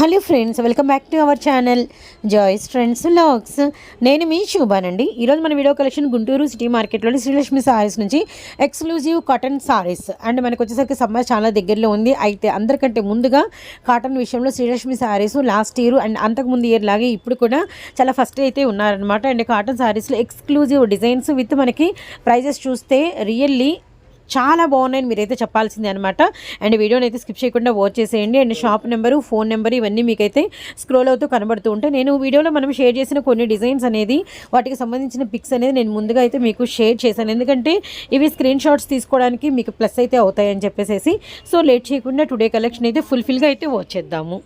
Hello friends welcome back to our channel Joys friends logs. నేను మీ శుభానండి. ఈరోజు మన వీడియో కలెక్షన్ గుంటూరు సిటీ మార్కెట్లోని శ్రీలక్ష్మి సారీస్ నుంచి ఎక్స్క్లూజివ్ కాటన్ సారీస్ అండ్ మనకు వచ్చేసరికి సమ్మర్ చాలా దగ్గరలో ఉంది. అయితే అందరికంటే ముందుగా కాటన్ విషయంలో Srilakshmi sarees last year and అంతకుముందు ఇయర్ లాగే ఇప్పుడు కూడా చాలా ఫస్ట్ అయితే ఉన్నారనమాట అండ్ కాటన్ సారీస్లో ఎక్స్క్లూజివ్ డిజైన్స్ విత్ మనకి ప్రైజెస్ చూస్తే రియల్లీ చాలా బాగున్నాయని మీరైతే చెప్పాల్సిందే అనమాట అండ్ వీడియోని అయితే స్కిప్ చేయకుండా వాచ్ చేసేయండి. And shop number phone number ఇవన్నీ మీకైతే స్క్రోల్ అవుతూ కనబడుతూ ఉంటాయి. నేను వీడియోలో మనం షేర్ చేసిన కొన్ని డిజైన్స్ అనేది వాటికి సంబంధించిన పిక్స్ అనేది నేను ముందుగా అయితే మీకు షేర్ చేశాను. ఎందుకంటే ఇవి స్క్రీన్ షాట్స్ తీసుకోవడానికి మీకు ప్లస్ అయితే అవుతాయని చెప్పేసి సో లేట్ చేయకుండా టుడే కలెక్షన్ అయితే ఫుల్ఫిల్గా అయితే వచ్చేద్దాము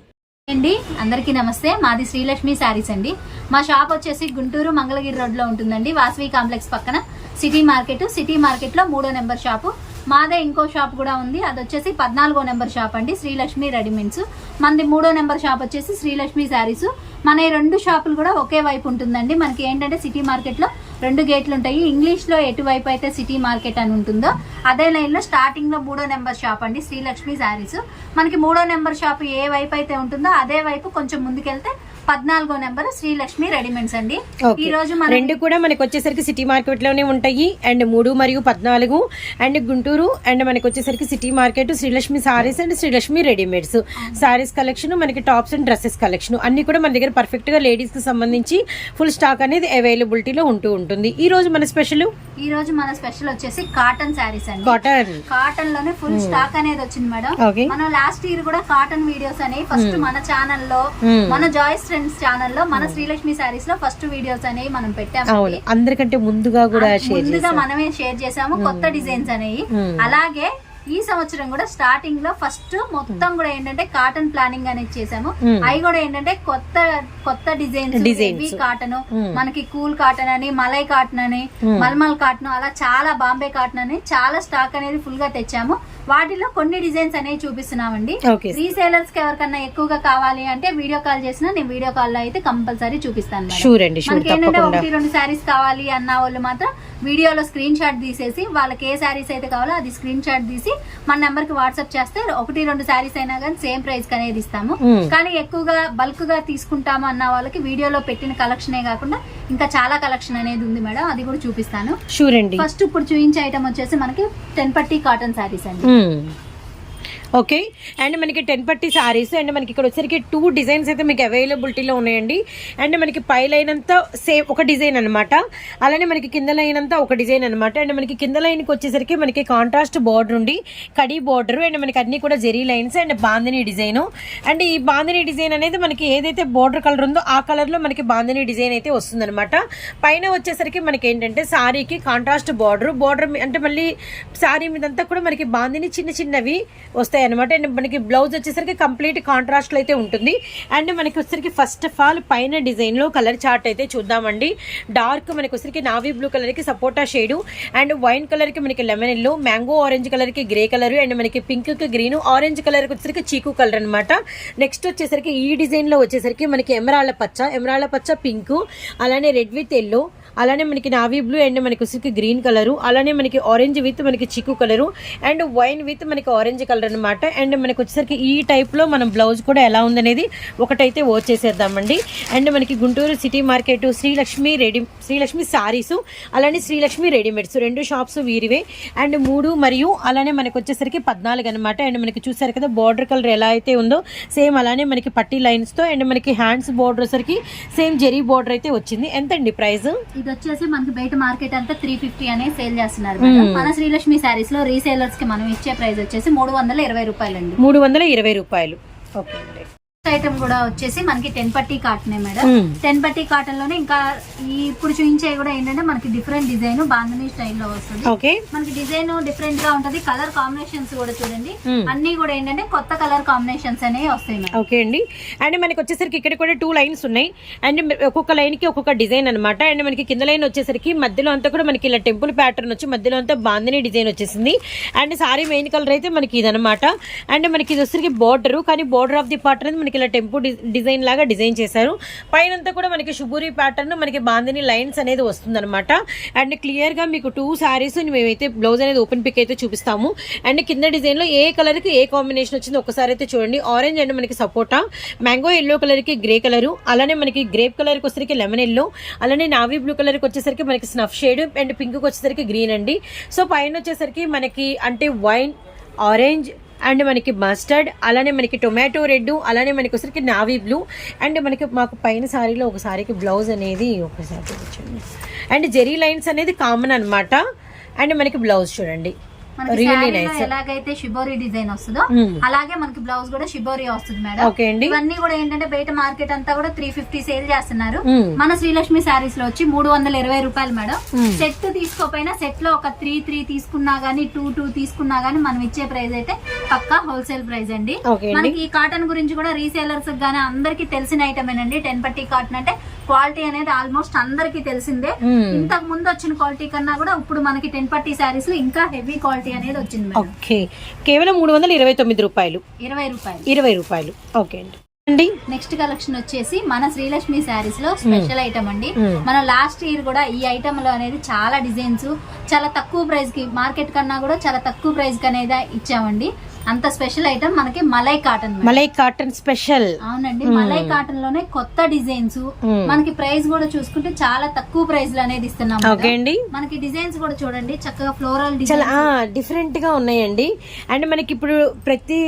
అండి. అందరికీ నమస్తే. మాది శ్రీలక్ష్మి శారీస్ అండి. మా షాప్ వచ్చేసి గుంటూరు మంగళగిరి రోడ్లో ఉంటుందండి. వాసవి కాంప్లెక్స్ పక్కన. City market. సిటీ మార్కెట్లో మూడో నెంబర్ షాపు. మాదే ఇంకో షాప్ కూడా ఉంది. అది వచ్చేసి పద్నాలుగో నెంబర్ షాప్ అండి. శ్రీలక్ష్మి రెడీమేడ్స్. మనది మూడో నెంబర్ షాప్ వచ్చేసి శ్రీలక్ష్మి శారీస్. మన ఈ రెండు షాపులు కూడా ఒకే వైపు ఉంటుందండి. మనకి ఏంటంటే సిటీ మార్కెట్లో రెండు గేట్లు ఉంటాయి. ఇంగ్లీష్లో ఎటువైపు అయితే సిటీ మార్కెట్ అని ఉంటుందో అదే లైన్లో స్టార్టింగ్లో మూడో నెంబర్ షాప్ అండి శ్రీలక్ష్మి శారీస్. మనకి మూడో నెంబర్ షాప్ ఏ వైపు అయితే ఉంటుందో అదే వైపు కొంచెం ముందుకెళ్తే పద్నాలుగో నెంబర్ శ్రీలక్ష్మి రెడీమేడ్స్ అండి. ఈ రోజు మనం రెండు కూడా మనకి వచ్చేసరికి సిటీ మార్కెట్లోనే ఉంటాయి. అండ్ మూడు మరియు పద్నాలుగు. అండ్ గుంటూరు అండ్ మనకి వచ్చేసరికి city market Srilakshmi sarees and Srilakshmi readymades. Sarees collection మనకి టాప్స్ అండ్ డ్రెస్సెస్ కలెక్షన్ అన్ని కూడా మన దగ్గర పర్ఫెక్ట్గా లేడీస్కి సంబంధించి ఫుల్ స్టాక్ అనేది అవైలబిలిటీలో ఉంటూ ఉంటుంది. ఈ రోజు మన స్పెషల్ ఈ రోజు మన స్పెషల్ వచ్చేసి కాటన్ శారీస్ అండి. కాటన్ కాటన్లోనే ఫుల్ స్టాక్ అనేది వచ్చింది మేడం. మనం లాస్ట్ ఇయర్ కూడా కాటన్ వీడియోస్ అనేవి ఫస్ట్ మన ఛానల్లో Hmm. మన జాయిస్ ఫ్రెండ్స్ ఛానల్లో మన శ్రీలక్ష్మి శారీస్లో ఫస్ట్ వీడియోస్ అనేవి మనం పెట్టాము అందరికంటే ముందుగా కూడా ముందుగా మనమే షేర్ చేసాము కొత్త డిజైన్స్ అనేవి. Hmm. అలాగే ఈ సంవత్సరం కూడా స్టార్టింగ్లో ఫస్ట్ మొత్తం కూడా ఏంటంటే కాటన్ ప్లానింగ్ అనేది చేసాము Hmm. అవి కూడా ఏంటంటే కొత్త కొత్త designs Designs. Heavy cotton Hmm. మనకి కూల్ కాటన్ అని మలై కాటన్ అని Hmm. మల్మల్ కాటన్ అలా చాలా బాంబే కాటన్ అని చాలా స్టాక్ అనేది ఫుల్గా తెచ్చాము వాటిలో కొన్ని డిజైన్స్ అనేవి చూపిస్తున్నామండి రీసేలర్స్కి ఎవరికన్నా ఎక్కువగా కావాలి అంటే వీడియో కాల్ చేసినా నేను వీడియో కాల్లో అయితే కంపల్సరీ చూపిస్తాను. షూర్ అండి మనకి ఏంటంటే ఒకటి రెండు శారీస్ కావాలి అన్న వాళ్ళు మాత్రం వీడియోలో స్క్రీన్ షాట్ తీసేసి వాళ్ళకి ఏ శారీస్ అయితే కావాలో అది స్క్రీన్ షాట్ తీసి మన నెంబర్కి వాట్సాప్ చేస్తే ఒకటి రెండు శారీస్ అయినా కానీ సేమ్ ప్రైస్ అనేది ఇస్తాము Hmm. కానీ ఎక్కువగా బల్క్గా తీసుకుంటాము అన్న వాళ్ళకి వీడియోలో పెట్టిన కలెక్షనే కాకుండా ఇంకా చాలా కలెక్షన్ అనేది ఉంది మేడం అది కూడా చూపిస్తాను. షూర్ అండి ఫస్ట్ ఇప్పుడు చూపించే ఐటమ్ వచ్చేసి మనకి టెన్ పట్టి కాటన్ శారీస్ అండి. ఓకే? అండ్ మనకి టెన్ పట్టి సారీస్ అండ్ మనకి ఇక్కడ వచ్చరికి టూ డిజైన్స్ అయితే మీకు అవైలబిలిటీలో ఉన్నాయండి. అండ్ మనకి పై లైన్ సేమ్ ఒక డిజైన్ అనమాట అలానే మనకి కింద లైన్ అంతా ఒక డిజైన్ అనమాట అండ్ మనకి కింద లైన్కి వచ్చేసరికి మనకి కాంట్రాస్ట్ బార్డర్ ఉండి కడీ బార్డర్ అండ్ మనకి అన్ని కూడా zari lines and bandhani design and ఈ బాందిని డిజైన్ అనేది మనకి ఏదైతే బార్డర్ కలర్ ఉందో ఆ కలర్లో మనకి బాందిని డిజైన్ అయితే వస్తుందన్నమాట. పైన వచ్చేసరికి మనకి ఏంటంటే శారీకి కాంట్రాస్ట్ బార్డర్ బార్డర్ అంటే మళ్ళీ సారీ మీదంతా కూడా మనకి బాందిని చిన్న చిన్నవి వస్తాయి అనమాట అండ్ మనకి బ్లౌజ్ వచ్చేసరికి కంప్లీట్ కాంట్రాస్ట్లో అయితే ఉంటుంది. అండ్ మనకి వచ్చేసరికి ఫస్ట్ ఆఫ్ ఆల్ పైన డిజైన్లో కలర్ చార్ట్ అయితే చూద్దామండి. డార్క్ మనకి వచ్చేసరికి నావీ బ్లూ కలర్కి సపోటా షేడ్. అండ్ వైన్ కలర్కి మనకి లెమన్ ఎల్లో మ్యాంగో ఆరెంజ్ కలర్కి గ్రే కలర్. అండ్ మనకి పింక్కి గ్రీన్ ఆరెంజ్ కలర్కి వచ్చేసరికి చీకు కలర్ అనమాట నెక్స్ట్ వచ్చేసరికి ఈ డిజైన్లో వచ్చేసరికి మనకి ఎమరాళ్ళ పచ్చ. ఎమరాళ్ళ పచ్చ పింక్ అలానే రెడ్ విత్ ఎల్లో. అలానే మనకి నావీ బ్లూ అండ్ మనకి వచ్చేసరికి గ్రీన్ కలరు అలానే మనకి ఆరెంజ్ విత్ మనకి చిక్కు కలరు అండ్ వైన్ విత్ మనకి ఆరెంజ్ కలర్ అనమాట అండ్ మనకి వచ్చేసరికి ఈ టైప్లో మనం బ్లౌజ్ కూడా ఎలా ఉందనేది ఒకటైతే ఓ చేసేద్దామండి. అండ్ మనకి Guntur city market Srilakshmi ready Srilakshmi sarees అలానే శ్రీలక్ష్మి రెడీమేడ్స్ రెండు షాప్స్ వీరివే. అండ్ మూడు మరియు అలానే మనకి వచ్చేసరికి పద్నాలుగు అనమాట అండ్ మనకి చూసారు కదా బార్డర్ కలర్ ఎలా అయితే ఉందో సేమ్ అలానే మనకి పట్టి లైన్స్తో అండ్ మనకి హ్యాండ్స్ బార్డర్ సరికి సేమ్ జెరీ బార్డర్ అయితే వచ్చింది. ఎంతండి ప్రైస్? ఇది వచ్చేసి మనకి బయట మార్కెట్ అంతా త్రీ ఫిఫ్టీ అనే సేల్ చేస్తున్నారు. మన శ్రీలక్ష్మి శారీస్లో రీసేలర్స్కి మనం ఇచ్చే ప్రైస్ వచ్చేసి మూడు వందల ఇరవై రూపాయలండి. మూడు వందల ఇరవై రూపాయలు. ఓకే అండి. ఐటమ్ కూడా వచ్చేసి మనకి టెన్ పట్టి కాటనే మేడం. టెన్ పట్టి కాటన్లోనే ఇంకా ఇప్పుడు చూపించే కూడా ఏంటంటే మనకి డిఫరెంట్ డిజైన్ బాంధనీ స్టైల్లో వస్తుంది. ఓకే. మనకి డిజైన్ డిఫరెంట్గా ఉంటది. కలర్ కాంబినేషన్స్ కూడా చూడండి. అన్ని కూడా ఏంటంటే కొత్త కలర్ కాంబినేషన్స్ అనేవి వస్తాయి మేడం. ఓకే అండి. అండ్ మనకి వచ్చేసరికి ఇక్కడ కూడా టూ లైన్స్ ఉన్నాయి. అండ్ ఒక్కొక్క లైన్కి ఒక్కొక్క డిజైన్ అనమాట అండ్ మనకి కింద లైన్ వచ్చేసరికి మధ్యలో అంతా కూడా మనకి ఇలా టెంపుల్ ప్యాటర్న్ వచ్చి మధ్యలో అంతా బాందిని డిజైన్ వచ్చేసింది. అండ్ సారీ మెయిన్ కలర్ అయితే మనకి ఇదనమాట అండ్ మనకి ఇది వచ్చేసరికి బార్డర్ కానీ బార్డర్ ఆఫ్ ది పార్ట్ అనేది మనకి మనకి ఇలా టెంపు డిజైన్ లాగా డిజైన్ చేశారు. పైనంతా కూడా మనకి షుబూరి ప్యాటర్న్ మనకి బాందిని లైన్స్ అనేది వస్తుందన్నమాట. అండ్ క్లియర్గా మీకు టూ సారీస్ మేమైతే బ్లౌజ్ అనేది ఓపెన్ పిక్ అయితే చూపిస్తాము. అండ్ కింద డిజైన్లో ఏ కలర్కి ఏ కాంబినేషన్ వచ్చిందో ఒకసారి అయితే చూడండి. ఆరెంజ్ అండ్ మనకి సపోటా మ్యాంగో ఎల్లో కలర్కి గ్రే కలర్ అలానే మనకి గ్రేప్ కలర్కి వచ్చేసరికి లెమన్ ఎల్లో అలానే నావీ బ్లూ కలర్కి వచ్చేసరికి మనకి స్నఫ్ షేడ్ అండ్ పింక్కి వచ్చేసరికి గ్రీన్ అండి. సో పైన వచ్చేసరికి మనకి అంటే వైన్ ఆరెంజ్ అండ్ మనకి మస్టర్డ్ అలానే మనకి టొమాటో రెడ్ అలానే మనకి ఒకసారికి నావీ బ్లూ. అండ్ మనకి మాకు పైన సారీలో ఒక సారీకి బ్లౌజ్ అనేది ఒకసారి అండ్ జెరీ లైన్స్ అనేది కామన్ అనమాట అండ్ మనకి బ్లౌజ్ చూడండి. మనకి ఎలాగైతే షిబోరి డిజైన్ వస్తుందో Hmm. అలాగే మనకి బ్లౌజ్ కూడా షిబోరి వస్తుంది మేడం. ఇవన్నీ కూడా ఏంటంటే బయట మార్కెట్ అంతా కూడా త్రీ ఫిఫ్టీ సేల్ చేస్తున్నారు. Hmm. మన శ్రీలక్ష్మి శారీస్లో వచ్చి మూడు వందల ఇరవై రూపాయలు మేడం. Hmm. సెట్ తీసుకోపోయినా సెట్లో ఒక త్రీ త్రీ తీసుకున్నా గానీ టూ టూ తీసుకున్నా గానీ మనం ఇచ్చే ప్రైస్ అయితే పక్కా హోల్సేల్ ప్రైస్ అండి. మనకి ఈ కాటన్ గురించి కూడా రీసేలర్స్ గానీ అందరికి తెలిసిన ఐటమ్ ఏనండి. టెన్ పట్టి కాటన్ అంటే క్వాలిటీ అనేది ఆల్మోస్ట్ అందరికి తెలిసిందే. Hmm. ఇంతకు ముందు వచ్చిన క్వాలిటీ కన్నా కూడా ఇప్పుడు మనకి టెన్ పట్టి శారీస్లో ఇంకా హెవీ క్వాలిటీ అనేది వచ్చింది ఓకే. కేవలం మూడు వందల ఇరవై తొమ్మిది రూపాయలు. ఇరవై రూపాయలు. ఇరవై రూపాయలు. ఓకే అండి. అండి? నెక్స్ట్ కలెక్షన్ వచ్చేసి మన శ్రీలక్ష్మి శారీస్లో స్పెషల్ ఐటమ్ అండి. మన లాస్ట్ ఇయర్ కూడా ఈ ఐటమ్లో అనేది చాలా డిజైన్స్ చాలా తక్కువ ప్రైస్కి మార్కెట్ కన్నా కూడా చాలా తక్కువ ప్రైస్కి అనేది ఇచ్చామండి. అంత స్పెషల్ ఐటమ్ మనకి malai cotton. Malai cotton special అవునండి మలై కాటన్లోనే కొత్త డిజైన్స్. మనకి ప్రైస్ కూడా చూసుకుంటే చాలా తక్కువ ప్రైస్లో అనేది ఇస్తున్నాం. ఓకే అండి మనకి డిజైన్స్ కూడా చూడండి చక్కగా ఫ్లోరల్ డిజైన్ డిఫరెంట్గా ఉన్నాయండి అండ్ మనకి ఇప్పుడు ప్రతి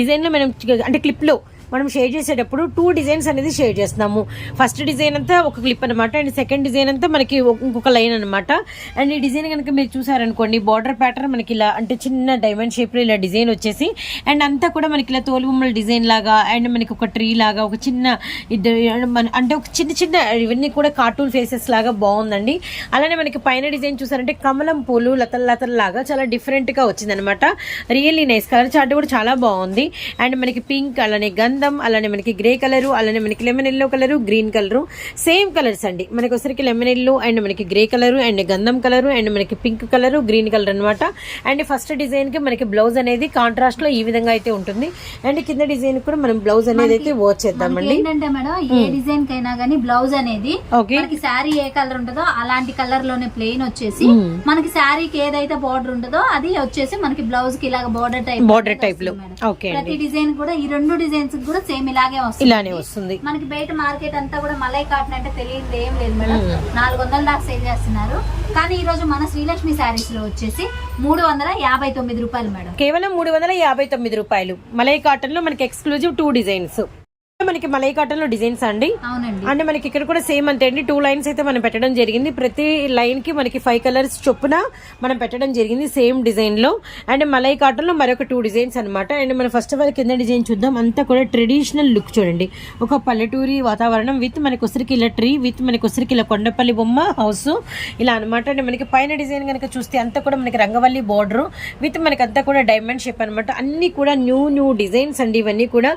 డిజైన్లో మనం అంటే క్లిప్లో మనం షేర్ చేసేటప్పుడు టూ డిజైన్స్ అనేది షేర్ చేస్తున్నాము. ఫస్ట్ డిజైన్ అంతా ఒక క్లిప్ అనమాట అండ్ సెకండ్ డిజైన్ అంతా మనకి ఒక- ఇంకొక లైన్ అనమాట అండ్ ఈ డిజైన్ కనుక మీరు చూసారనుకోండి బార్డర్ ప్యాటర్న్ మనకి ఇలా అంటే చిన్న డైమండ్ షేప్లో ఇలా డిజైన్ వచ్చేసి అండ్ అంతా కూడా మనకి ఇలా తోలుబొమ్మల డిజైన్ లాగా అండ్ మనకి ఒక ట్రీ లాగా ఒక చిన్న ఇది మన- అంటే ఒక చిన్న చిన్న ఇవన్నీ కూడా కార్టూన్ ఫేసెస్ లాగా బాగుందండి. అలానే మనకి పైన డిజైన్ చూసారంటే కమలం పూలు లతల్ లతల్ లాగా చాలా డిఫరెంట్గా రియల్లీ నైస్ కలర్ చార్ట్ కూడా చాలా బాగుంది. అండ్ మనకి పింక్ అలానే గంధం అలానే మనకి గ్రే కలర్ అలానే మనకి lemon yellow colour green colour same colours అండి. మనకి వచ్చరికి లెమన్ ఎల్లో అండ్ మనకి గ్రే కలర్ అండ్ గంధం కలర్ అండ్ మనకి పింక్ కలర్ గ్రీన్ కలర్ అన్నమాట. అండ్ ఫస్ట్ డిజైన్కి మనకి బ్లౌజ్ అనేది కాంట్రాస్ట్లో ఈ విధంగా అయితే ఉంటుంది. అండ్ కింద డిజైన్ కూడా మనం బ్లౌజ్ అనేది అయితే వర్క్ చేద్దామండి. ఏంటంటే మేడం ఏ డిజైన్ కైనా గానీ బ్లౌజ్ అనేది మనకి శారీ ఏ కలర్ ఉంటుందో అలాంటి కలర్లోనే ప్లెయిన్ వచ్చేసి మనకి శారీకి ఏదైతే బార్డర్ ఉంటుందో అది వచ్చేసి మనకి బ్లౌజ్కి ఇలాగ బార్డర్ టైప్ బార్డర్ టైప్లో. ప్రతి డిజైన్ కూడా ఈ రెండు డిజైన్స్ కూడా సేమ్ ఇలాగే వస్తుంది. ఇలానే వస్తుంది. మనకి బయట మార్కెట్ అంతా కూడా మలై కాటన్ అంటే తెలియదు ఏం లేదు మేడం. నాలుగు వందల దాకా సేల్ చేస్తున్నారు. కానీ ఈ రోజు మన శ్రీలక్ష్మి శారీస్లో వచ్చేసి మూడు వందల యాభై తొమ్మిది రూపాయలు మేడం. కేవలం మూడు వందల యాభై తొమ్మిది రూపాయలు. మలై కాటన్లో మనకి ఎక్స్క్లూజివ్ టూ డిజైన్స్ మనకి మలై కాటన్లో డిజైన్స్ అండి. అంటే మనకి ఇక్కడ కూడా సేమ్ అంతే అండి. టూ లైన్స్ అయితే మనం పెట్టడం జరిగింది. ప్రతి లైన్కి మనకి ఫైవ్ కలర్స్ చొప్పున మనం పెట్టడం జరిగింది సేమ్ డిజైన్లో. అండ్ మలై కాటన్లో మరొక టూ డిజైన్స్ అన్నమాట. అండ్ మనం ఫస్ట్ ఆఫ్ ఆల్ కింద డిజైన్ చూద్దాం. అంతా కూడా ట్రెడిషనల్ లుక్ చూడండి. ఒక పల్లెటూరి వాతావరణం విత్ మనకి ఉసిరికి ఇలా ట్రీ విత్ మనకి ఉసిరికి ఇలా కొండపల్లి బొమ్మ హౌస్ ఇలా అనమాట అండ్ మనకి పైన డిజైన్ కనుక చూస్తే అంతా కూడా మనకి రంగవల్లి బోర్డర్ విత్ మనకి అంతా కూడా డైమండ్ షేప్ అనమాట అన్ని కూడా న్యూ న్యూ డిజైన్స్ అండి ఇవన్నీ కూడా.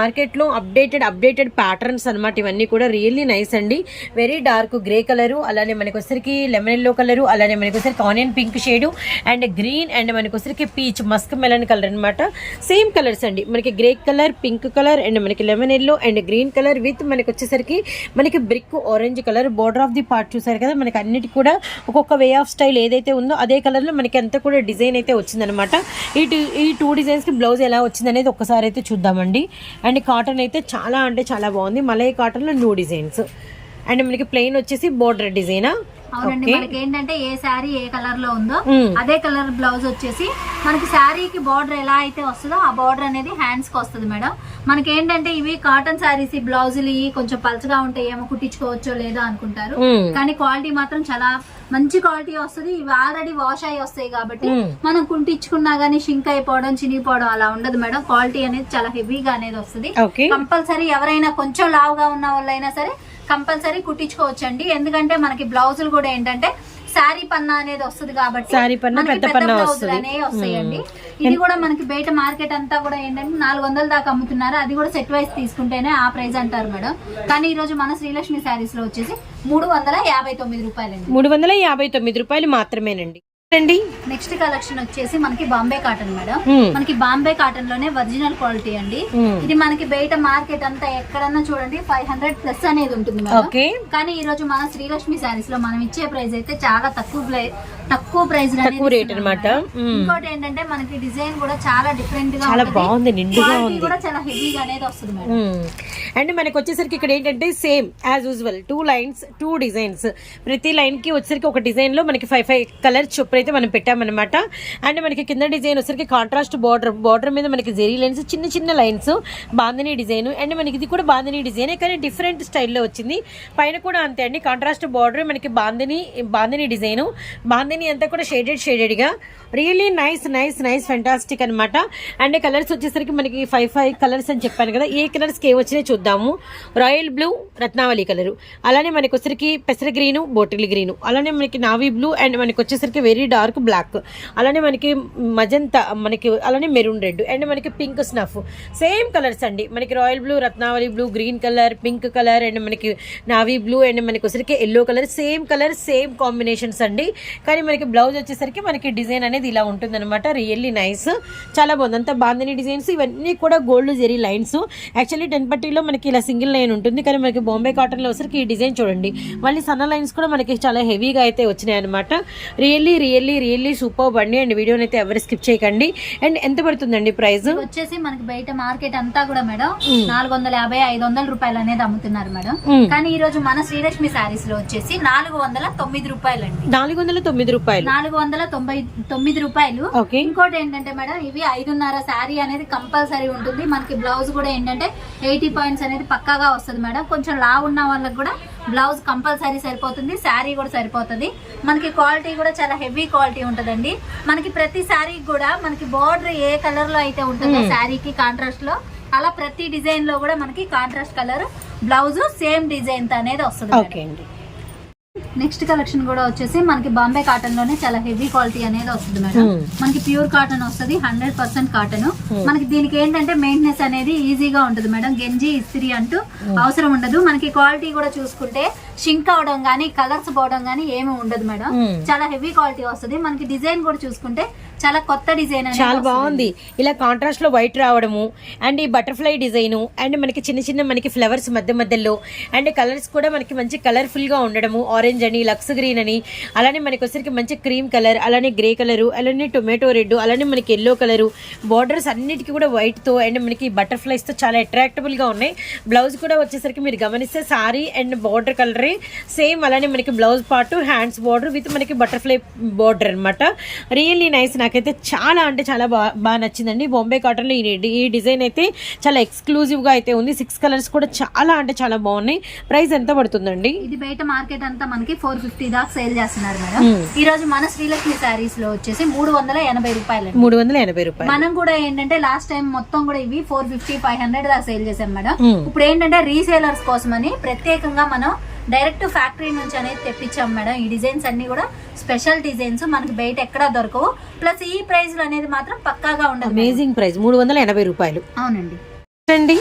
మార్కెట్లో అప్డేటెడ్ అప్డేటెడ్ ప్యాటర్న్స్ అన్నమాట. ఇవన్నీ కూడా రియల్లీ నైస్ అండి. వెరీ డార్క్ గ్రే కలర్ అలానే మనకి వచ్చరికి లెమన్ ఎల్లో కలర్ అలానే మనకి వచ్చరికి onion pink shade and green and మనకు వచ్చరికి పీచ్ మస్క్ మెలన్ కలర్ అన్నమాట. సేమ్ కలర్స్ అండి. మనకి grey colour pink colour and మనకి lemon yellow and green colour with మనకి వచ్చేసరికి మనకి brick orange colour border of the part చూసారు కదా? మనకి అన్నిటి కూడా ఒక్కొక్క వే ఆఫ్ స్టైల్ ఏదైతే ఉందో అదే కలర్లో మనకి అంతా కూడా డిజైన్ అయితే వచ్చిందనమాట ఈ టూ ఈ టూ డిజైన్స్కి బ్లౌజ్ ఎలా వచ్చిందనేది ఒక్కసారి అయితే చూద్దామండి. అండ్ కాటన్ అయితే చాలా అంటే చాలా బాగుంది. మలై కాటన్లో న్యూ డిజైన్స్. అండ్ మనకి ప్లెయిన్ వచ్చేసి బోర్డర్ డిజైనా. అవునండి మనకి ఏంటంటే ఏ శారీ ఏ కలర్లో ఉందో మ్మ్. అదే కలర్ బ్లౌజ్ వచ్చేసి మనకి శారీకి బార్డర్ ఎలా అయితే వస్తుందో ఆ బార్డర్ అనేది హ్యాండ్స్కి వస్తుంది మేడం. మనకి ఏంటంటే ఇవి కాటన్ శారీస్ బ్లౌజులు ఇవి కొంచెం పలచగా ఉంటాయి ఏమో కుట్టించుకోవచ్చో లేదో అనుకుంటారు. మ్మ్. కానీ క్వాలిటీ మాత్రం చాలా మంచి క్వాలిటీ వస్తుంది. ఇవి ఆల్రెడీ వాష్ అయ్యి వస్తాయి కాబట్టి మ్మ్. మనం కుట్టించుకున్నా గానీ షింక్ అయిపోవడం చినిగిపోవడం అలా ఉండదు మేడం. క్వాలిటీ అనేది చాలా హెవీగా అనేది వస్తుంది. కంపల్సరీ ఎవరైనా కొంచెం లావుగా ఉన్న వాళ్ళైనా సరే కంపల్సరీ కుట్టించుకోవచ్చండి. ఎందుకంటే మనకి బ్లౌజులు కూడా ఏంటంటే శారీ పన్నా అనేది వస్తుంది కాబట్టి శారీ పన్నా, పెద్ద పన్నా వస్తది. వస్తాయండి. ఇది కూడా మనకి బయట మార్కెట్ అంతా కూడా ఏంటంటే నాలుగు వందల దాకా అమ్ముతున్నారు. అది కూడా సెట్ వైస్ తీసుకుంటేనే ఆ ప్రైస్ అంటారు మేడం. కానీ ఈ రోజు మన శ్రీలక్ష్మి శారీస్లో వచ్చేసి మూడు వందల యాభై తొమ్మిది రూపాయలండి. మూడు వందల యాభై తొమ్మిది రూపాయలు మాత్రమేనండి. అండి నెక్స్ట్ కలెక్షన్ వచ్చేసి మనకి బాంబే కాటన్ మేడం Hmm. మనకి బాంబే కాటన్లోనే ఒరిజినల్ క్వాలిటీ అండి Hmm. ఇది మనకి బయట మార్కెట్ అంతా ఎక్కడన్నా చూడండి ఫైవ్ హండ్రెడ్ ప్లస్ అనేది ఉంటుంది మేడం ఓకే కానీ ఈ రోజు మన శ్రీలక్ష్మి శారీస్లో మనం ఇచ్చే ప్రైస్ అయితే చాలా తక్కువ తక్కువ ప్రైస్ తక్కువ రేట్ అన్నమాట. మ్మ్. ఇంకోటి ఏంటంటే మనకి డిజైన్ కూడా చాలా డిఫరెంట్గా చాలా. బాగుంది, నిండుగా ఉంది. కూడా చాలా హెవీగా అనేది వస్తుంది మేడం అండ్ మనకి వచ్చేసరికి ఇక్కడ ఏంటంటే same as usual two lines two designs ప్రతి లైన్కి వచ్చేసరికి ఒక డిజైన్లో మనకి ఫైవ్ ఫైవ్ కలర్ చొప్పున అయితే మనం పెట్టామన్నమాట. అండ్ మనకి కింద డిజైన్ వచ్చరికి కాంట్రాస్ట్ బార్డర్ బార్డర్ మీద మనకి జెరీ లైన్స్ చిన్న చిన్న లైన్స్ బాందిని డిజైన్. అండ్ మనకి ఇది కూడా బాందిని డిజైన్ కానీ డిఫరెంట్ స్టైల్లో వచ్చింది. పైన కూడా అంతే అండి. కాంట్రాస్ట్ బార్డర్ మనకి బాందిని బాందిని డిజైన్. బాందిని అంతా కూడా shaded షేడెడ్గా. Really nice nice nice fantastic అనమాట అండ్ కలర్స్ వచ్చేసరికి మనకి ఫైవ్ ఫైవ్ కలర్స్ అని చెప్పాను కదా. ఏ కలర్స్కి ఏ వచ్చినాయి చూద్దాము. రాయల్ బ్లూ రత్నావళి కలరు అలానే మనకి వచ్చరికి పెసర గ్రీను బోటిల్ గ్రీను అలానే మనకి నావీ బ్లూ అండ్ మనకి వచ్చేసరికి వెరీ డార్క్ బ్లాక్. అలానే మనకి మజంతా మనకి అలానే మెరూన్ రెడ్ అండ్ మనకి పింక్ స్నఫ్. సేమ్ కలర్స్ అండి. మనకి royal blue Ratnavali blue green colour pink colour and మనకి నావీ బ్లూ అండ్ మనకి వచ్చేసరికి yellow colour. Same colour same combinations అండి. కానీ మనకి బ్లౌజ్ వచ్చేసరికి మనకి డిజైన్ అనేది ఇలా ఉంటుంది అనమాట రియల్లీ నైస్. చాలా బాగుంది. అంతా బాందిని డిజైన్స్ ఇవన్నీ కూడా gold zari lines. Actually ten పట్టీలో మనకి ఇలా సింగిల్ లైన్ ఉంటుంది. కానీ మనకి బాంబే కాటన్లో వచ్చరికి ఈ డిజైన్ చూడండి. మళ్ళీ సన్న లైన్స్ కూడా మనకి చాలా హెవీగా అయితే వచ్చినాయి అనమాట రియల్లీ రియల్లీ రియల్లీ సూపర్ బండి అండ్ వీడియోని అయితే ఎవరు స్కిప్ చేయకండి. అండ్ ఎంత పడుతుందండి ప్రైస్? వచ్చేసి మనకి బయట మార్కెట్ అంతా కూడా మేడం నాలుగు వందల యాభై ఐదు వందల రూపాయలు అనేది అమ్ముతున్నారు మేడం. కానీ ఈ రోజు మన శ్రీలక్ష్మి శారీస్లో వచ్చేసి నాలుగు వందల తొమ్మిది రూపాయలు అండి నాలుగు వందల తొమ్మిది రూపాయలు. నాలుగు వందల తొంభై తొమ్మిది రూపాయలు. ఇంకోటి ఏంటంటే మేడం ఇవి ఐదున్నర శారీ అనేది కంపల్సరీ ఉంటుంది. మనకి బ్లౌజ్ కూడా ఏంటంటే ఎయిటీ పాయింట్స్ అనేది పక్కాగా వస్తుంది మేడం. కొంచెం లా ఉన్న వాళ్ళకి కూడా బ్లౌజ్ కంపల్సరీ సరిపోతుంది శారీ కూడా సరిపోతుంది. మనకి క్వాలిటీ కూడా చాలా హెవీ క్వాలిటీ ఉంటుందండి. మనకి ప్రతి శారీ కూడా మనకి బార్డర్ ఏ కలర్లో అయితే ఉంటుందో శారీకి కాంట్రాస్ట్లో అలా ప్రతి డిజైన్లో కూడా మనకి contrast colour blouse same design అనేది వస్తుంది ఓకే అండి. నెక్స్ట్ కలెక్షన్ కూడా వచ్చేసి మనకి బాంబే కాటన్లోనే చాలా హెవీ క్వాలిటీ అనేది వస్తుంది మేడం Hmm. మనకి ప్యూర్ కాటన్ వస్తుంది హండ్రెడ్ పర్సెంట్ కాటన్ మనకి దీనికి ఏంటంటే మెయింటెనెన్స్ అనేది ఈజీగా ఉంటుంది మేడం గెంజి ఇస్త్రీ అంటూ అవసరం ఉండదు. మనకి క్వాలిటీ కూడా చూసుకుంటే షింక్ అవడం గానీ కలర్స్ పోవడం గానీ ఏమి ఉండదు మేడం Hmm. చాలా హెవీ క్వాలిటీ వస్తుంది. మనకి డిజైన్ కూడా చూసుకుంటే చాలా కొత్త డిజైన్ చాలా బాగుంది. ఇలా కాంట్రాస్ట్లో వైట్ రావడము అండ్ ఈ బటర్ఫ్లై డిజైన్ అండ్ మనకి చిన్న చిన్న మనకి ఫ్లవర్స్ మధ్య మధ్యలో అండ్ కలర్స్ కూడా మనకి మంచి కలర్ఫుల్గా ఉండడము ఆరెంజ్ అని లక్స్ గ్రీన్ అని అలానే మనకి వచ్చరికి మంచి క్రీమ్ కలర్ అలానే గ్రే కలర్ అలానే టొమాటో రెడ్ అలానే మనకి ఎల్లో కలర్ బార్డర్స్ అన్నిటికీ కూడా వైట్తో అండ్ మనకి బటర్ఫ్లైస్తో చాలా అట్రాక్టబుల్గా ఉన్నాయి. బ్లౌజ్ కూడా వచ్చేసరికి మీరు గమనిస్తే సారీ అండ్ బార్డర్ కలరే సేమ్ అలానే మనకి blouse part hands border with మనకి బటర్ఫ్లై బార్డర్ అన్నమాట. రియల్లీ నైస్ నాకైతే చాలా అంటే చాలా బాగా బాగా నచ్చిందండి. బాంబే కాటన్లో ఈ ఈ డిజైన్ అయితే చాలా ఎక్స్క్లూజివ్గా అయితే ఉంది. సిక్స్ కలర్స్ కూడా చాలా అంటే చాలా బాగున్నాయి. ప్రైస్ ఎంత పడుతుందండి? ఇది బయట మార్కెట్ అంతా మనకి ఫోర్ ఫిఫ్టీ దాకా సేల్ చేస్తున్నారు మేడం. Hmm. ఈ రోజు మన శ్రీలక్ష్మి శారీస్లో వచ్చేసి మూడు వందల ఎనభై రూపాయలు మూడు వందల ఎనభై రూపాయలు. మనం కూడా ఏంటంటే లాస్ట్ టైం మొత్తం కూడా ఇవి ఫోర్ ఫిఫ్టీ ఫైవ్ హండ్రెడ్ దాకా సేల్ చేసాం మేడం. Hmm. ఇప్పుడు ఏంటంటే రీసేలర్స్ కోసమని ప్రత్యేకంగా మనం డైరెక్ట్ ఫ్యాక్టరీ నుంచి అనేది తెప్పించాం మేడం. ఈ డిజైన్స్ అన్ని కూడా స్పెషల్ డిజైన్స్. మనకి బయట ఎక్కడా దొరకవు. ప్లస్ ఈ ప్రైస్ అనేది మాత్రం పక్కాగా ఉండదు. అమేజింగ్ ప్రైస్ మూడు వందల ఎనభై రూపాయలు. అవునండి. అండి.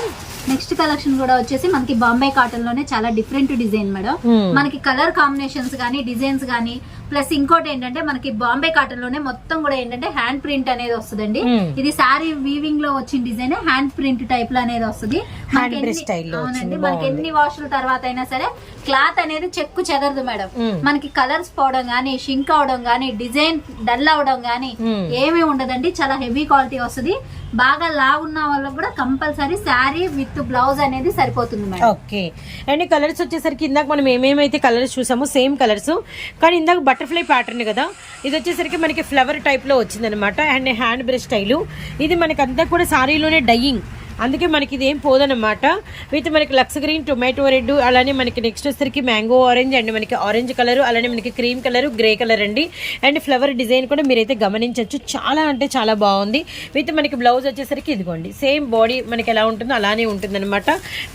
నెక్స్ట్ కలెక్షన్ కూడా వచ్చేసి మనకి బాంబే కాటన్లోనే చాలా డిఫరెంట్ డిజైన్ మేడం. Hmm. మనకి కలర్ కాంబినేషన్స్ కానీ డిజైన్స్ కానీ ప్లస్ ఇంకోటి ఏంటంటే మనకి బాంబే కాటన్లోనే మొత్తం కూడా ఏంటంటే హ్యాండ్ ప్రింట్ అనేది వస్తుందండి. Hmm. ఇది సారీ వీవింగ్లో వచ్చిన డిజైన్ హ్యాండ్ ప్రింట్ టైప్లో అనేది వస్తుంది. అవునండి. మనకి. ఎన్ని వాషుల తర్వాత అయినా సరే క్లాత్ అనేది చెక్కు చెదరదు మేడం. మనకి కలర్స్ పోవడం గానీ షింక్ అవడం గానీ డిజైన్ డల్ అవడం గానీ. ఏమీ ఉండదండి. చాలా హెవీ క్వాలిటీ వస్తుంది. బాగా లా ఉన్న వాళ్ళకి కూడా కంపల్సరీ శారీ విత్ బ్లౌజ్ అనేది సరిపోతుంది మేడం. ఓకే. అండ్ కలర్స్ వచ్చేసరికి ఇందాక మనం ఏమేమైతే కలర్స్ చూసామో సేమ్ కలర్స్. కానీ ఇందాక బటర్ఫ్లై ప్యాటర్న్ కదా. ఇది వచ్చేసరికి మనకి ఫ్లవర్ టైప్లో వచ్చిందనమాట అండ్ హ్యాండ్ బ్రష్ స్టైలు. ఇది మనకంతా కూడా శారీలోనే డయ్యింగ్ అందుకే మనకి ఇది ఏం పోదనమాట విత్ మనకి లక్స్ గ్రీన్ టొమాటో రెడ్ అలానే మనకి నెక్స్ట్ వచ్చేసరికి మ్యాంగో ఆరెంజ్ అండ్ మనకి ఆరెంజ్ కలర్ అలానే మనకి క్రీమ్ కలర్ గ్రే కలర్ అండి. అండ్ ఫ్లవర్ డిజైన్ కూడా మీరైతే గమనించవచ్చు చాలా అంటే చాలా బాగుంది. విత్ మనకి బ్లౌజ్ వచ్చేసరికి ఇదిగోండి సేమ్ బాడీ మనకి ఎలా ఉంటుందో అలానే ఉంటుంది అనమాట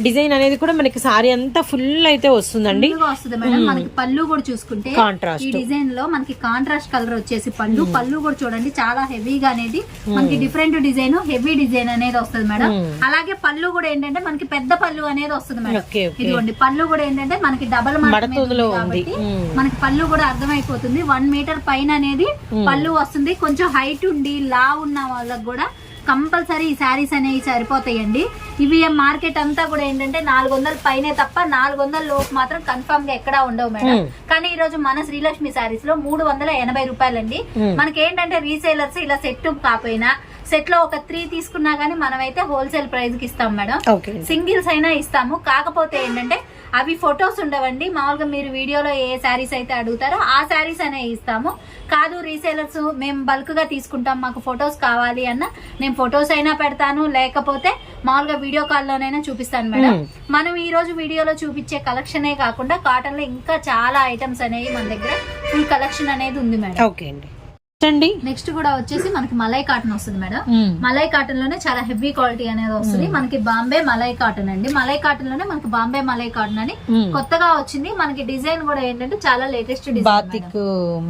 డిజైన్ అనేది కూడా మనకి సారీ అంతా ఫుల్ అయితే వస్తుందండి. ఫుల్గా వస్తుంది మేడం. మనకి పళ్ళు కూడా చూసుకుంటే Contrast. ఈ డిజైన్లో మనకి కాంట్రాస్ట్ కలర్ వచ్చేసి పళ్ళు. పళ్ళు కూడా చూడండి చాలా హెవీగా అనేది మనకి డిఫరెంట్ డిజైన్ హెవీ డిజైన్ అనేది వస్తుంది మేడం. అలాగే పళ్ళు కూడా ఏంటంటే మనకి పెద్ద పళ్ళు అనేది వస్తుంది మేడం. ఇదిగోండి పళ్ళు కూడా ఏంటంటే మనకి డబల్ ఉంది. మ్మ్. మనకి పళ్ళు కూడా అర్థమైపోతుంది. వన్ మీటర్ పైన అనేది పళ్ళు వస్తుంది. కొంచెం హైట్ ఉండి లా ఉన్న వాళ్ళకి కూడా కంపల్సరీ ఈ శారీస్ అనేవి సరిపోతాయండి. ఇవి మార్కెట్ అంతా కూడా ఏంటంటే నాలుగు వందల పైనే తప్ప నాలుగు వందల లోపు మాత్రం కన్ఫర్మ్గా ఎక్కడా ఉండవు మేడం. కానీ ఈ రోజు మన శ్రీలక్ష్మి శారీస్లో మూడు వందల ఎనభై రూపాయలండి. మనకి ఏంటంటే రీసేలర్స్ ఇలా సెట్ కాకపోయినా సెట్లో ఒక త్రీ తీసుకున్నా గానీ మనమైతే హోల్సేల్ ప్రైస్కి ఇస్తాం మేడం. సింగిల్స్ అయినా ఇస్తాము. కాకపోతే ఏంటంటే అవి ఫొటోస్ ఉండవండి. మామూలుగా మీరు వీడియోలో ఏ శారీస్ అయితే అడుగుతారో ఆ శారీస్ అనే ఇస్తాము. కాదు రీసేలర్స్ మేము బల్క్గా తీసుకుంటాం. మాకు ఫొటోస్ కావాలి అన్న నేను ఫొటోస్ అయినా పెడతాను. లేకపోతే మామూలుగా వీడియో కాల్ లోనైనా చూపిస్తాను మేడం. Hmm. మనం ఈ రోజు వీడియోలో చూపించే కలెక్షనే కాకుండా కాటన్లో ఇంకా చాలా ఐటమ్స్ అనేవి మన దగ్గర ఫుల్ కలెక్షన్ అనేది ఉంది మేడం. ఓకే అండి. అండి. నెక్స్ట్ కూడా వచ్చేసి మనకి మలై కాటన్ వస్తుంది మేడం. మలై కాటన్లోనే చాలా హెవీ క్వాలిటీ అనేది వస్తుంది. మనకి బాంబే మలై కాటన్ అండి. మలై కాటన్లోనే మనకి బాంబే మలై కాటన్ అని. కొత్తగా వచ్చింది. మనకి డిజైన్ కూడా ఏంటంటే చాలా లేటెస్ట్ డిజైన్ బాతిక్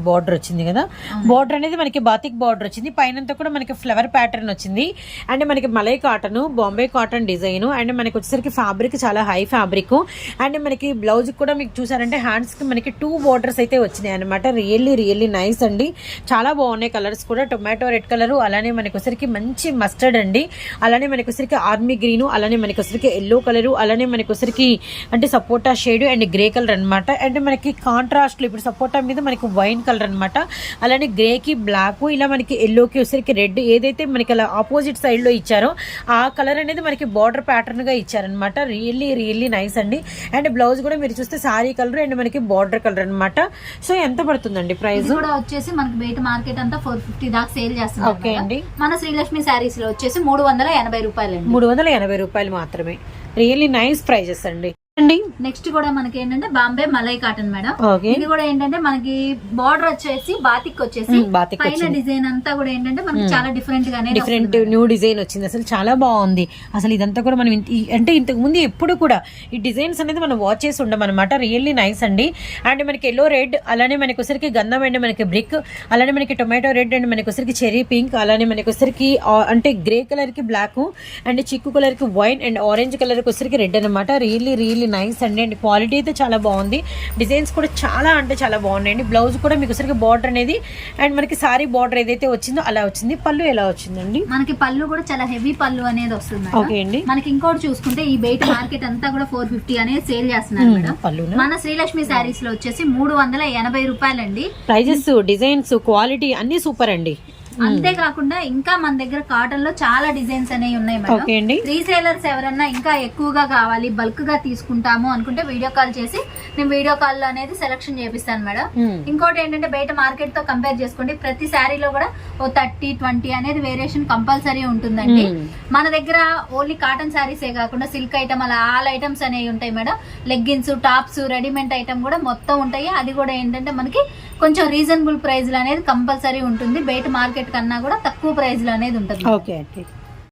బార్డర్ వచ్చింది కదా? బార్డర్ అనేది మనకి బాతిక్ బార్డర్ వచ్చింది. పైనంతా కూడా మనకి ఫ్లవర్ ప్యాటర్న్ వచ్చింది. అండ్ మనకి malai cotton Bombay cotton design. And మనకి వచ్చేసరికి ఫ్యాబ్రిక్ చాలా హై ఫ్యాబ్రిక్ అండ్ మనకి బ్లౌజ్ కూడా మీకు చూసారంటే హ్యాండ్స్కి మనకి టూ బార్డర్స్ అయితే వచ్చినాయి అనమాట రియల్లీ రియల్లీ నైస్ అండి. చాలా బాగున్నాయి కలర్స్ కూడా. టొమాటో రెడ్ కలర్ అలానే మనకి మంచి మస్టర్డ్ అండి. అలానే మనకొసరికి ఆర్మీ గ్రీన్ అలానే మనకొసరికి ఎల్లో కలర్ అలానే మనకి అంటే సపోటా షేడ్ అండ్ గ్రే కలర్ అన్నమాట. అండ్ మనకి కాంట్రాస్ట్ ఇప్పుడు సపోటా మీద మనకి వైన్ కలర్ అన్నమాట. అలానే గ్రేకి బ్లాక్ ఇలా మనకి ఎల్లోకి వచ్చరికి రెడ్ ఏదైతే మనకి అలా ఆపోజిట్ సైడ్లో ఇచ్చారో ఆ కలర్ అనేది మనకి బార్డర్ ప్యాటర్న్గా ఇచ్చారనమాట రియల్లీ రియల్లీ నైస్ అండి. అండ్ బ్లౌజ్ కూడా మీరు చూస్తే సారీ కలర్ అండ్ మనకి బార్డర్ కలర్ అన్నమాట. సో ఎంత పడుతుందండి ప్రైస్ కూడా వచ్చేసి మనకి బయట మార్కెట్ అంతా ఫోర్ ఫిఫ్టీ దాకా సేల్ చేస్తున్నారు. మన శ్రీలక్ష్మి శారీస్లో వచ్చేసి మూడు వందల ఎనభై రూపాయలండి. మూడు వందల ఎనభై రూపాయలు మాత్రమే. రియల్లీ నైస్ ప్రైజెస్ అండి. అండి నెక్స్ట్ కూడా మనకి ఏంటంటే బాంబే మలై కాటన్ మేడం. ఇది కూడా ఏంటంటే మనకి బార్డర్ వచ్చేసి బాతిక్ వచ్చేసి. బాతిక్ పైన. డిజైన్ అంతా కూడా ఏంటంటే మనకి చాలా డిఫరెంట్ గానే డిఫరెంట్ న్యూ డిజైన్ వచ్చింది. అసలు చాలా బాగుంది. అసలు ఇదంతా కూడా మనం అంటే ఇంతకు ముందు ఎప్పుడు కూడా ఈ డిజైన్స్ అనేది మనం వాచ్ చేసి ఉండం అనమాట రియల్లీ నైస్ అండి. అండ్ మనకి ఎల్లో రెడ్ అలానే మనకి వచ్చరికి గంధం అండ్ మనకి బ్రిక్ అలానే మనకి టొమాటో రెడ్ అండ్ మనకి వచ్చరికి చెరీ పింక్ అలానే మనకి వచ్చరికి అంటే గ్రే కలర్కి బ్లాక్ అండ్ చిక్కు కలర్కి వైన్ అండ్ ఆరెంజ్ కలర్కి వచ్చరికి రెడ్ అనమాట రియల్లీ రియల్లీ నైస్ అండి. అండ్ క్వాలిటీ అయితే చాలా బాగుంది. డిజైన్స్ కూడా చాలా అంటే చాలా బాగున్నాయండి. బ్లౌజ్ కూడా మీకు వచ్చరికి బార్డర్ అనేది అండ్ మనకి సారీ బార్డర్ ఏదైతే వచ్చిందో అలా వచ్చింది. పళ్ళు ఎలా వచ్చిందండి? మనకి పళ్ళు కూడా చాలా హెవీ పళ్ళు అనేది వస్తుంది. ఓకే అండి. మనకి ఇంకోటి చూసుకుంటే ఈ బయట మార్కెట్ అంతా కూడా ఫోర్ ఫిఫ్టీ అనేది సేల్ చేస్తున్నారు మేడం. పళ్ళున? మన శ్రీలక్ష్మి శారీస్లో వచ్చేసి మూడు వందల ఎనభై రూపాయలండి. ప్రైజెస్ డిజైన్స్ క్వాలిటీ అన్ని సూపర్ అండి. అంతేకాకుండా ఇంకా మన దగ్గర కాటన్లో చాలా డిజైన్స్ అనేవి ఉన్నాయి మేడం. రీసేలర్స్ ఎవరన్నా ఇంకా ఎక్కువగా కావాలి బల్క్గా తీసుకుంటాము అనుకుంటే వీడియో కాల్ చేసి నేను వీడియో కాల్లో అనేది సెలక్షన్ చేపిస్తాను మేడం. ఇంకోటి ఏంటంటే బయట మార్కెట్తో కంపేర్ చేసుకోండి. ప్రతి శారీలో కూడా ఓ థర్టీ ట్వంటీ అనేది వేరియేషన్ కంపల్సరీ ఉంటుందండి. మన దగ్గర ఓన్లీ కాటన్ శారీస్ ఏ కాకుండా సిల్క్ ఐటమ్ అలా ఆల్ ఐటమ్స్ అనేవి ఉంటాయి madam. Leggings tops readymade item కూడా మొత్తం ఉంటాయి. అది కూడా ఏంటంటే మనకి కొంచెం రీజనబుల్ ప్రైస్ అనేది కంపల్సరీ ఉంటుంది. బయట మార్కెట్ కన్నా కూడా తక్కువ ప్రైస్ అనేది ఉంటుంది. ఓకే అండి